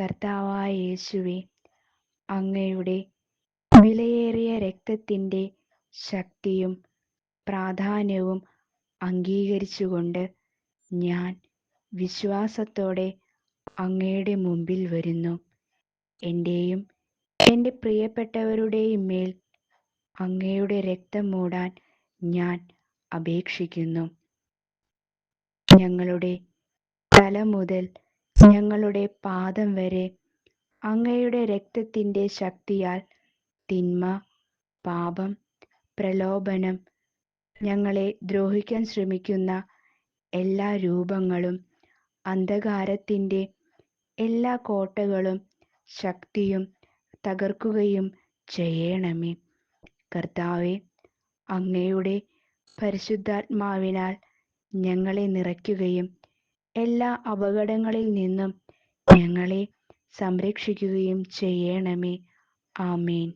കർത്താവായ യേശുവെ അങ്ങയുടെ വിലയേറിയ രക്തത്തിന്റെ ശക്തിയും പ്രാധാന്യവും അംഗീകരിച്ചുകൊണ്ട് ഞാൻ വിശ്വാസത്തോടെ അങ്ങയുടെ മുമ്പിൽ വരുന്നു. എന്റെയും എന്റെ പ്രിയപ്പെട്ടവരുടെയും മേൽ അങ്ങയുടെ രക്തം മൂടാൻ ഞാൻ അപേക്ഷിക്കുന്നു. ഞങ്ങളുടെ തല മുതൽ ഞങ്ങളുടെ പാദം വരെ അങ്ങയുടെ രക്തത്തിന്റെ ശക്തിയാൽ തിന്മ പാപം പ്രലോഭനം ഞങ്ങളെ ദ്രോഹിക്കാൻ ശ്രമിക്കുന്ന എല്ലാ രൂപങ്ങളും അന്ധകാരത്തിന്റെ എല്ലാ കോട്ടകളും ശക്തിയും തകർക്കുകയും ചെയ്യണമേ. കർത്താവെ അങ്ങയുടെ പരിശുദ്ധാത്മാവിനാൽ ഞങ്ങളെ നിറയ്ക്കുകയും എല്ലാ അപകടങ്ങളിൽ നിന്നും ഞങ്ങളെ സംരക്ഷിക്കുകയും ചെയ്യണമേ. ആമേൻ.